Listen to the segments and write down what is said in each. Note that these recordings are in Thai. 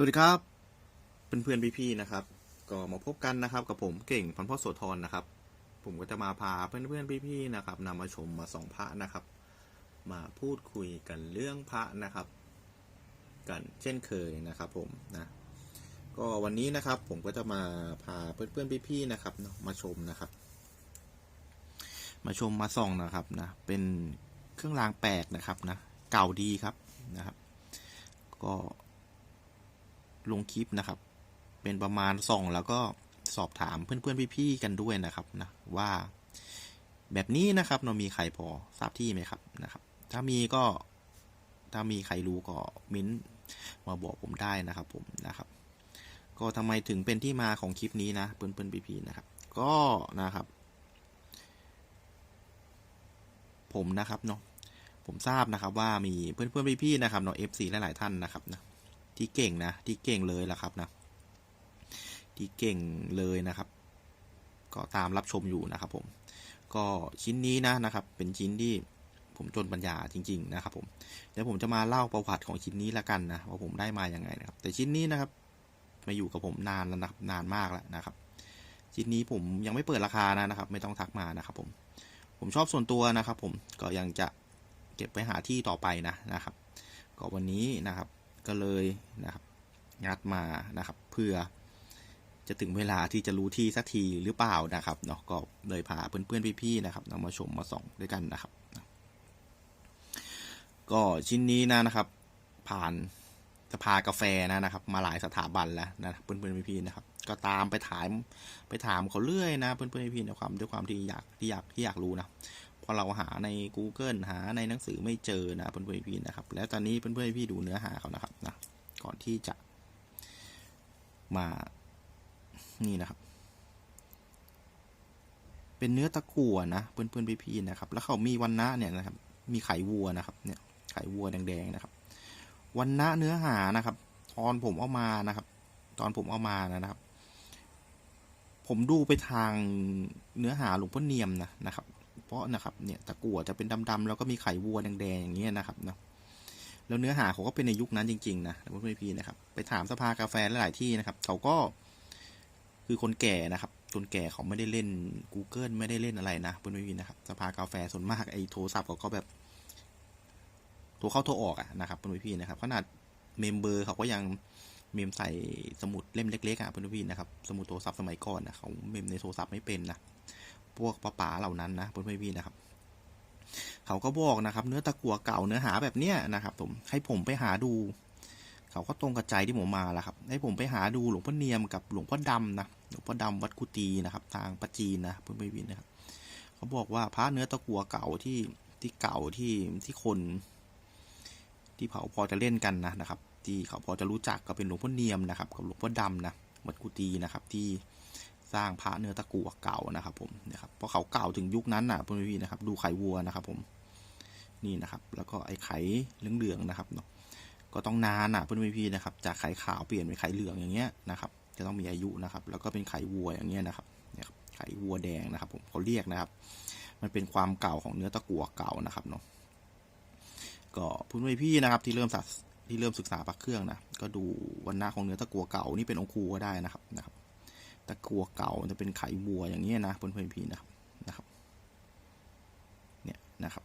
สวัสดีครับ เพื่อนๆพี่ๆนะครับ ก็มาพบกันนะครับ กับผมเก่งพันพ่อโสธรนะครับ ผมก็จะมาพาเพื่อนๆพี่ๆนะครับนำมาชมมาส่องพระนะครับ มาพูดคุยกันเรื่องพระนะครับ กันเช่นเคยนะครับ ผมนะก็วันนี้นะครับผมก็จะมาพาเพื่อนๆพี่ๆนะครับเนาะมาชมนะครับ มาชมมาส่องนะครับนะเป็นเครื่องรางแปลกนะครับนะเก่าดีครับนะครับ ก็ ลงคลิปนะครับ เป็นประมาณส่องแล้วก็สอบถามเพื่อนๆพี่ๆกันด้วยนะครับนะว่าแบบนี้นะครับเรามีใครพอทราบที่ไหมครับนะครับ ถ้ามีก็ถ้ามีใครรู้ก็มิ้นมาบอกผมได้นะครับผมนะครับ ก็ทำไมถึงเป็นที่มาของคลิปนี้นะเพื่อนๆพี่ๆนะครับ ก็นะครับ ผมนะครับเนาะผมทราบนะครับว่ามีเพื่อนๆพี่ๆนะครับเนาะเอฟซีหลายๆท่านนะครับนะ ที่เก่งนะ ที่เก่งเลยล่ะครับนะ ที่เก่งเลยนะครับ ก็ตามรับชมอยู่นะครับผม ก็ชิ้นนี้นะนะครับ เป็นชิ้นที่ผมจนปัญญาจริง ๆ นะครับผม เดี๋ยวผมจะมาเล่าประวัติของชิ้นนี้ละกันนะว่าผมได้มาอย่างไงนะครับ แต่ชิ้นนี้นะครับ มาอยู่กับผมนานแล้วนะครับนานมากแล้วนะครับ ชิ้นนี้ผมยังไม่เปิดราคานะนะครับ ไม่ต้องทักมานะครับ ผม ผมชอบส่วนตัวนะครับ ผมก็ยังจะเก็บไปหาที่ต่อไปนะนะครับ ก็วันนี้นะครับ ก็เลยนะครับงัดมานะครับ เพื่อจะถึงเวลาที่จะรู้ที่สักทีหรือเปล่านะครับเนาะก็เลยพาเพื่อนๆพี่ๆนะครับนำมาชมมาส่องด้วยกันนะครับ ก็ชิ้นนี้นะนะครับ ผ่านสภากาแฟนะนะครับ มาหลายสถาบันแล้วนะเพื่อนๆพี่ๆนะครับ ก็ตามไปถามไปถามเขาเรื่อยนะ เพื่อนๆพี่ๆในความด้วยความที่อยากที่อยากที่อยากรู้นะ อเราหาใน Google หาในหนังสือไม่เจอนะเพื่อนๆพี่นะครับ แล้วตอนนี้เพื่อนๆพี่ดูเนื้อหาเขานะครับนะก่อนที่จะมานี่นะครับ เป็นเนื้อตะกั่วนะเพื่อนๆพี่ๆนะครับ แล้วเขามีวันนะเนี่ยนะครับ มีไขวัวนะครับ เนี่ยไขวัวแดงๆนะครับ วันนะเนื้อหานะครับ ตอนผมเอามานะครับ ตอนผมเอามานะครับ ผมดูไปทางเนื้อหาหลวงพ่อเนียมนะนะครับ เพราะนะครับเนี่ยตะกั่วจะเป็นดำๆแล้วก็มีไข่วัวแดงๆอย่างเงี้ยนะครับเนาะแล้วเนื้อหาเขาก็เป็นในยุคนั้นจริงๆนะเพื่อนพี่นะครับ ไปถามสภากาแฟหลายที่นะครับ เขาก็คือคนแก่นะครับคนแก่เขาไม่ได้เล่น Google ไม่ได้เล่นอะไรนะเพื่อนพี่นะครับสภากาแฟส่วนมากไอ้โทรศัพท์เขาก็แบบโทรเข้าโทรออกอะนะครับเพื่อนพี่นะครับขนาดเมมเบอร์เขาก็ยังเมมใส่สมุดเล่มเล็กๆอะเพื่อนพี่นะครับ สมุดโทรศัพท์สมัยก่อนนะเขาเมมในโทรศัพท์ไม่เป็นนะ พวกป้าป๋าเหล่านั้นนะเพื่อนพี่ๆนะครับเขาก็บอกนะครับ เนื้อตะกั่วเก่าเนื้อหาแบบเนี้ยนะครับ ผมให้ผมไปหาดู เขาก็ตรงกับใจที่ผมมาแล้วครับ ให้ผมไปหาดูหลวงพ่อเนียมกับหลวงพ่อดำนะหลวงพ่อดำวัดกุตีนะครับ ทางปัจจีนนะเพื่อนพี่ๆนะครับ เขาบอกว่าพระเนื้อตะกั่วเก่าที่ที่เก่าที่ที่คน ที่เขาพอจะเล่นกันนะนะครับ ที่เขาพอจะรู้จักก็เป็นหลวงพ่อเนียมนะครับ กับหลวงพ่อดำนะวัดกุตีนะครับที่ สร้างพระเนื้อตะกั่วเก่านะครับ ผมนะครับเพราะเขาเก่าถึงยุคนั้นนะพี่พี่นะครับ ดูไขวัวนะครับ ผมนี่นะครับ แล้วก็ไอ้ไข่เหลืองๆนะครับเนาะก็ต้องนานอะเพื่อนพี่นะครับ จากไข่ขาวเปลี่ยนเป็นไข่เหลืองอย่างเงี้ยนะครับ จะต้องมีอายุนะครับ แล้วก็เป็นไข่วัวอย่างเงี้ยนะครับเนี่ยครับไข่วัวแดงนะครับ ผมเขาเรียกนะครับ มันเป็นความเก่าของเนื้อตะกั่วเก่านะครับเนาะก็เพื่อนพี่นะครับ ที่เริ่มที่เริ่มศึกษาปักเครื่องนะก็ดูวันหน้าของเนื้อตะกั่วเก่านี่เป็นองคูก็ได้นะครับนะครับ ตะกัวเก่าจะเป็นไข่วัวอย่างเงี้นะเพื่อนๆพี่นะครับนะครับเนี่ยนะครับ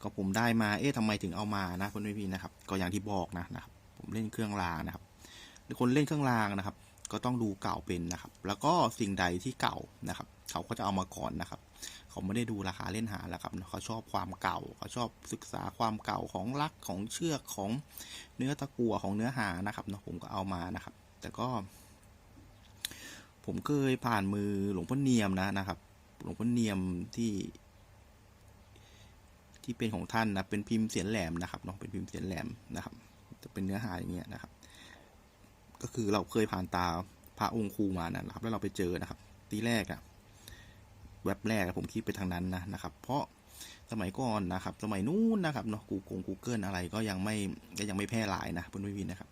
ก็ผมได้มาเอ๊ะทำไมถึงเอามานะเพื่อนๆพี่นะครับ ก็อย่างที่บอกนะนะครับ ผมเล่นเครื่องรางนะครับคนเล่นเครื่องรางนะครับ ก็ต้องดูเก่าเป็นนะครับ แล้วก็สิ่งใดที่เก่านะครับ เขาก็จะเอามาก่อนนะครับ เขาไม่ได้ดูราคาเล่นหาแล้วครับเขาชอบความเก่าเขาชอบศึกษาความเก่าของลักของเชือกของเนื้อตะกั่วของเนื้อหานะครับเนาะผมก็เอามานะครับ แต่ก็ ผมเคยผ่านมือหลวงพ่อเนียมนะนะครับ หลวงพ่อเนียมที่ ที่เป็นของท่านนะเป็นพิมพ์เสียนแหลมนะครับเนาะเป็นพิมพ์เสียนแหลมนะครับ จะเป็นเนื้อหาอย่างเงี้ยนะครับ ก็คือเราเคยผ่านตาพระองค์ครูมานะครับ แล้วเราไปเจอนะครับ ทีแรกอะเว็บแรกผมคิดไปทางนั้นนะนะครับ เพราะสมัยก่อนนะครับ สมัยนู้นนะครับเนาะกูกงกูเกิลอะไรก็ยังไม่ก็ยังไม่แพร่หลายนะเพื่อนพี่นะครับ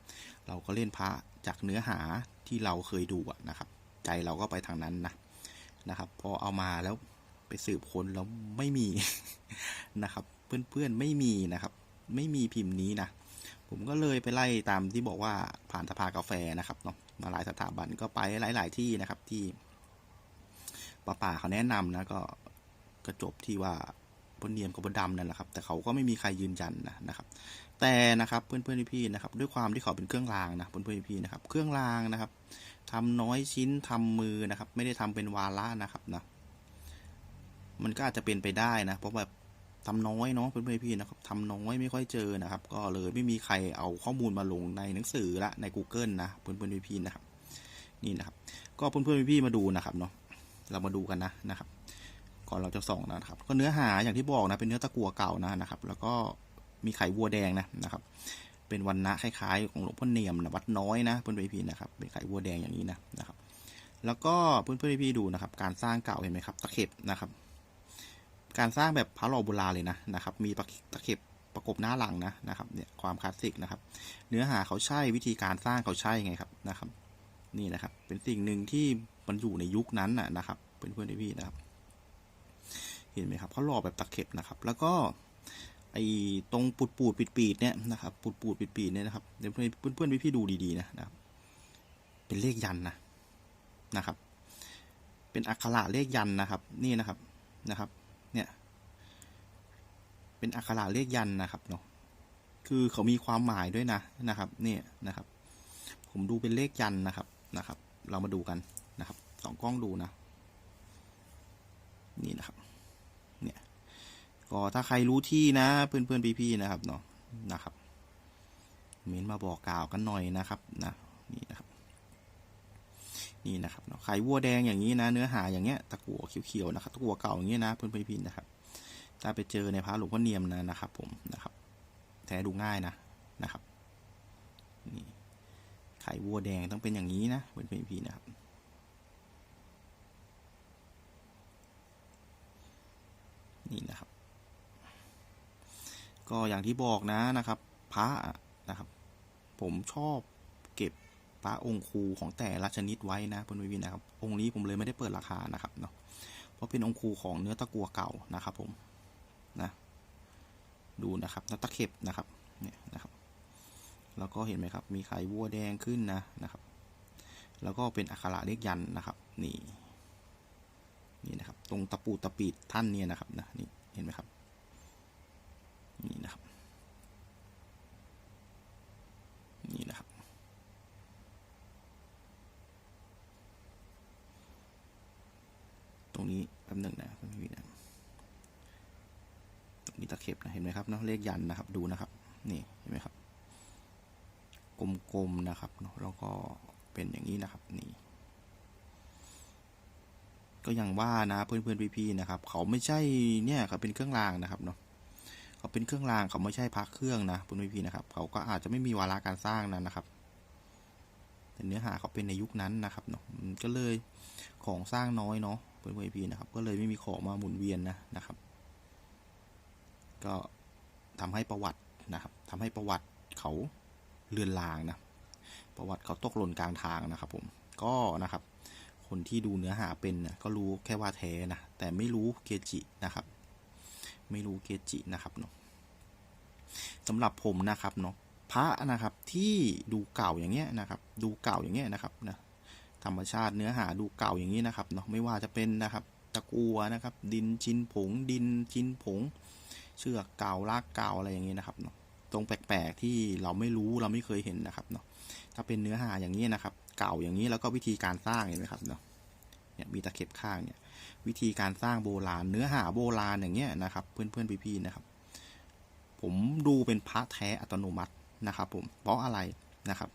เราก็เล่นพระจากเนื้อหาที่เราเคยดูอะนะครับ ใจเราก็ไปทางนั้นนะนะครับ พอเอามาแล้วไปสืบค้นแล้วไม่มีนะครับ เพื่อนๆไม่มีนะครับ ไม่มีพิมพ์นี้นะผมก็เลยไปไล่ตามที่บอกว่าผ่านสภากาแฟนะครับเนาะมาหลายสถาบันก็ไปหลาย ๆ ที่นะครับที่ป้าป่าเขาแนะนำนะก็ก็จบที่ว่าบนเนียมกับบนดำนั่นแหละครับ แต่เขาก็ไม่มีใครยืนยันนะนะครับ แต่นะครับเพื่อนๆพี่ๆนะครับ ด้วยความที่เขาเป็นเครื่องรางนะเพื่อนๆพี่ๆนะครับ เครื่องรางนะครับทำน้อยชิ้นทำมือนะครับ ไม่ได้ทำเป็นวาระนะครับนะมันก็อาจจะเป็นไปได้นะ เพราะแบบทำน้อยเนาะเพื่อนๆพี่นะครับทำน้อยไม่ค่อยเจอนะครับ ก็เลยไม่มีใครเอาข้อมูลมาลงในหนังสือละใน Google นะเพื่อนๆพี่ๆนะครับ นี่นะครับ ก็เพื่อนๆพี่ๆมาดูนะครับเนาะเรามาดูกันนะนะครับ ก่อนเราจะส่องนะครับ ก็เนื้อหาอย่างที่บอกนะเป็นเนื้อตะกัวเก่านะนะครับ แล้วก็มีไข่วัวแดงนะนะครับ เป็นวันนะคล้ายๆของหลวงพ่อเนียมนะวัดน้อยนะเพื่อนพี่ๆนะครับเป็นไข่วัวแดงอย่างนี้นะนะครับ แล้วก็เพื่อนๆพี่ดูนะครับ การสร้างเก่าเห็นไหมครับ ตะเข็บนะครับ การสร้างแบบพระหล่อโบราณเลยนะนะครับ มีตะเข็บประกบหน้าหลังนะนะครับเนี่ยความคลาสสิกนะครับ เนื้อหาเขาใช่วิธีการสร้างเขาใช่ไงครับนะครับ นี่นะครับ เป็นสิ่งหนึ่งที่มันอยู่ในยุคนั้นนะนะครับเพื่อนๆพี่นะครับ เห็นไหมครับเขาหล่อแบบตะเข็บนะครับ แล้วก็ ไอ้ตรงปูดปูดปิดปีดเนี่ยนะครับปูดปูดปิดปีดเนี่ยนะครับเดี๋ยวเพื่อนเพื่อนพี่ดูดีๆนะนะครับ เป็นเลขยันนะนะครับ เป็นอักขระเลขยันนะครับ นี่นะครับนะครับ เนี่ย เป็นอักขระเลขยันนะครับเนาะคือเขามีความหมายด้วยนะนะครับ เนี่ยนะครับ ผมดูเป็นเลขยันนะครับนะครับ เรามาดูกันนะครับสองกล้องดูนะ นี่นะครับ ก็ถ้าใครรู้ที่นะ เพื่อนเพื่อนพี่ๆนะครับเนาะนะครับเมนมาบอกกล่าวกันหน่อยนะครับนะนี่นะครับนี่นะครับเนาะไข่วัวแดงอย่างนี้นะ เนื้อหาอย่างเงี้ยตะกั่วเขียวๆนะครับตะกั่วเก่าอย่างเงี้ยนะเพื่อนๆพี่ๆนะครับถ้าไปเจอในพระหลวงพ่อเนียมนะนะครับ ผมนะครับ แท้ดูง่ายนะนะครับนี่ไข่วัวแดงต้องเป็นอย่างนี้นะเพื่อนๆพี่ๆนะครับนี่นะครับ ก็อย่างที่บอกนะนะครับพระนะครับ ผมชอบเก็บพระองค์ครูของแต่ละชนิดไว้นะเพื่อนวินนะครับ องค์นี้ผมเลยไม่ได้เปิดราคานะครับเนาะเพราะเป็นองค์ครูของเนื้อตะกัวเก่านะครับ ผมนะดูนะครับนตะเข็บนะครับเนี่ยนะครับแล้วก็เห็นไหมครับ มีไข่วัวแดงขึ้นนะนะครับ แล้วก็เป็นอักขระเลขยันนะครับ นี่ นี่นะครับ ตรงตะปูตะปีดท่านเนี่ยนะครับนะนี่เห็นไหมครับ นี่นะครับ นี่นะครับ ตรงนี้แป๊บหนึ่งนะไม่มีนะตรงนี้ตะเข็บนะเห็นไหมครับเนาะเลขยันนะครับ ดูนะครับ นี่เห็นไหมครับ กลมๆนะครับเนาะแล้วก็เป็นอย่างนี้นะครับ นี่ก็อย่างว่านะเพื่อนเพื่อนพี่ๆนะครับ เขาไม่ใช่เนี่ยเขาเป็นเครื่องรางนะครับเนาะ เขาเป็นเครื่องรางเขาไม่ใช่พักเครื่องนะเพื่อนพี่นะครับ เขาก็อาจจะไม่มีวาระการสร้างนั้นนะครับ แต่เนื้อหาเขาเป็นในยุคนั้นนะครับเนาะก็เลยของสร้างน้อยเนาะเพื่อนๆพี่นะครับ ก็เลยไม่มีของมาหมุนเวียนนะนะครับ ก็ทำให้ประวัตินะครับทำให้ประวัติเขาเลือนลางนะประวัติเขาตกหล่นกลางทางนะครับ ผมก็นะครับ คนที่ดูเนื้อหาเป็นนะก็รู้แค่ว่าแท้นะแต่ไม่รู้เกจินะครับ ไม่รู้เกจินะครับเนาะสำหรับผมนะครับเนาะพระนะครับที่ดูเก่าอย่างเงี้ยนะครับ ดูเก่าอย่างเงี้ยนะครับนะธรรมชาติเนื้อหาดูเก่าอย่างนี้นะครับเนาะไม่ว่าจะเป็นนะครับ ตะกัวนะครับ ดินชิ้นผง ดินชิ้นผง เชือกเก่าลากเก่าอะไรอย่างนี้นะครับเนาะตรงแปลกๆที่เราไม่รู้เราไม่เคยเห็นนะครับเนาะถ้าเป็นเนื้อหาอย่างนี้นะครับ เก่าอย่างนี้แล้วก็วิธีการสร้างเห็นไหมครับเนาะเนี่ยมีตะเข็บข้างเนี่ย วิธีการสร้างโบราณ เนื้อหาโบราณอย่างเงี้ยนะครับ เพื่อนๆพี่ๆนะครับ ผมดูเป็นพระแท้อัตโนมัตินะครับ ผมเพราะอะไรนะครับ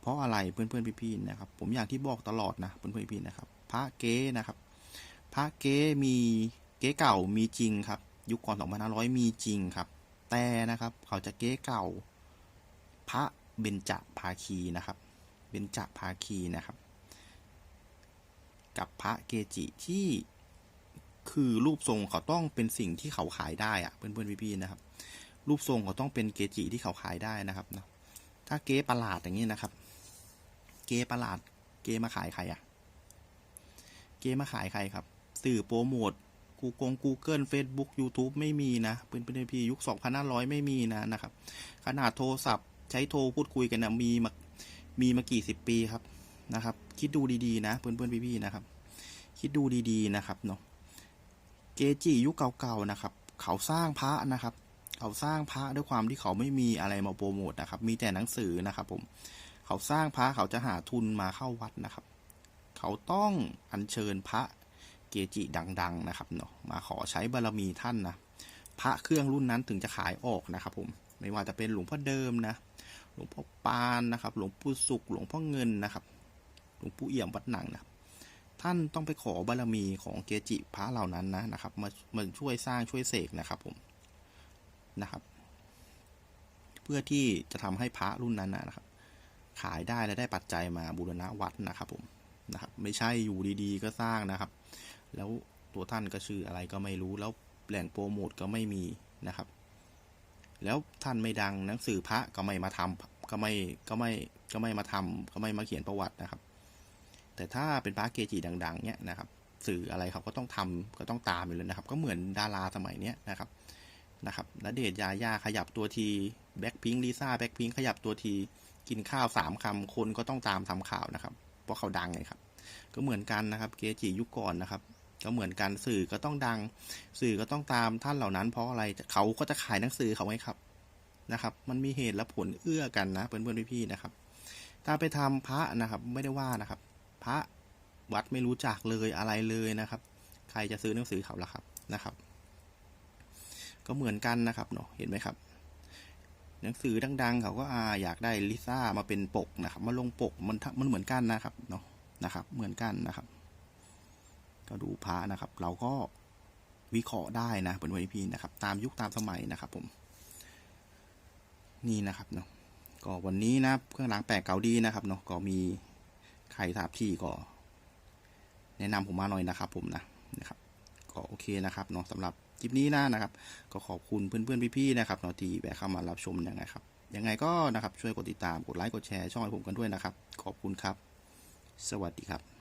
เพราะอะไรเพื่อนๆพี่ๆนะครับ ผมอย่างที่บอกตลอดนะเพื่อนๆพี่ๆนะครับ พระเก๊นะครับ พระเก๊มีเก๊เก่ามีจริงครับ ยุคก่อน2500 มีจริงครับ แต่นะครับเขาจะเก๊เก่า พระเบญจภาคีนะครับ เบญจภาคีนะครับ กับพระเกจิที่คือรูปทรงเขาต้องเป็นสิ่งที่เขาขายได้อะเพื่อนๆพี่ๆนะครับ รูปทรงเขาต้องเป็นเกจิที่เขาขายได้นะครับนะถ้าเก๊ประหลาดอย่างนี้นะครับ เก๊ประหลาด เก๊มาขายใครอะเก๊มาขายใครครับ สื่อโปรโมทกูกง Google Facebook YouTube ไม่มีนะเพื่อนเพื่อนพี่ยุค2500ไม่มีนะนะครับ ขนาดโทรศัพท์ใช้โทรพูดคุยกันนะมีมามีมากี่สิบปีครับ นะครับ คิดดูดีๆนะเพื่อนเพื่อนพี่ๆนะครับ คิดดูดีๆนะครับเนาะเกจิยุคเก่าๆนะครับ เขาสร้างพระนะครับ เขาสร้างพระด้วยความที่เขาไม่มีอะไรมาโปรโมทนะครับ มีแต่หนังสือนะครับ ผม เขาสร้างพระเขาจะหาทุนมาเข้าวัดนะครับ เขาต้องอัญเชิญพระเกจิดัง ๆ นะครับเนาะมาขอใช้บารมีท่านนะพระเครื่องรุ่นนั้นถึงจะขายออกนะครับ ผม ไม่ว่าจะเป็นหลวงพ่อเดิมนะ หลวงพ่อปานนะครับ หลวงปู่สุข หลวงพ่อเงินนะครับ หลวงปู่เอี่ยมวัดหนังนะครับท่านต้องไปขอบารมีของเกจิพระเหล่านั้นนะนะครับมามาช่วยสร้างช่วยเสกนะครับผมนะครับ เพื่อที่จะทำให้พระรุ่นนั้นนะครับ ขายได้และได้ปัจจัยมาบูรณะวัดนะครับผมนะครับ ไม่ใช่อยู่ดีๆ ก็สร้างนะครับ แล้วตัวท่านก็ชื่ออะไรก็ไม่รู้แล้วแหล่งโปรโมทก็ไม่มีนะครับ แล้วท่านไม่ดังหนังสือพระก็ไม่มาทำก็ไม่ก็ไม่ก็ไม่มาทำก็ไม่มาเขียนประวัตินะครับ แต่ถ้าเป็นพระเกจิดัง ๆ เนี้ยนะครับ สื่ออะไรเขาก็ต้องทำก็ต้องตามอยู่เลยนะครับ ก็เหมือนดาราสมัยเนี้ยนะครับนะครับณเดชยาย่าขยับตัวทีแบ็คพิงลิซ่าแบ็คพิงขยับตัวทีกินข้าวสามคำคนก็ต้องตามทำข่าวนะครับ เพราะเขาดังไงครับ ก็เหมือนกันนะครับเกจิยุคก่อนนะครับก็เหมือนกันสื่อก็ต้องดัง สื่อก็ต้องตามท่านเหล่านั้น เพราะอะไรเขาก็จะขายหนังสือเขาไงครับนะครับ มันมีเหตุและผลเอื้อกันนะเพื่อนเพื่อนพี่ๆนะครับ ถ้าไปทำพระนะครับไม่ได้ว่านะครับ พระวัดไม่รู้จักเลยอะไรเลยนะครับ ใครจะซื้อหนังสือเขาล่ะครับนะครับ ก็เหมือนกันนะครับเนาะเห็นไหมครับ หนังสือดัง ๆ เขาก็อาอยากได้ลิซ่ามาเป็นปกนะครับมาลงปกมันมันเหมือนกันนะครับเนาะนะครับ เหมือนกันนะครับ ก็ดูพระนะครับ เราก็วิเคราะห์ได้นะเป็นวันพีนะครับ ตามยุคตามสมัยนะครับ ผม นี่นะครับเนาะก็วันนี้นะเครื่องรางแปลกเก่าดีนะครับเนาะก็มี ใครทราบที่ก็ แนะนำผมมาหน่อยนะครับ ผมนะนะครับ ก็โอเคนะครับเนาะสำหรับคลิปนี้นะนะครับ ก็ขอบคุณเพื่อนๆพี่ๆนะครับเนาะที่แวะเข้ามารับชมยังไงครับยังไงก็นะครับช่วยกดติดตามกดไลค์กดแชร์ช่องให้ผมกันด้วยนะครับ ขอบคุณครับ สวัสดีครับ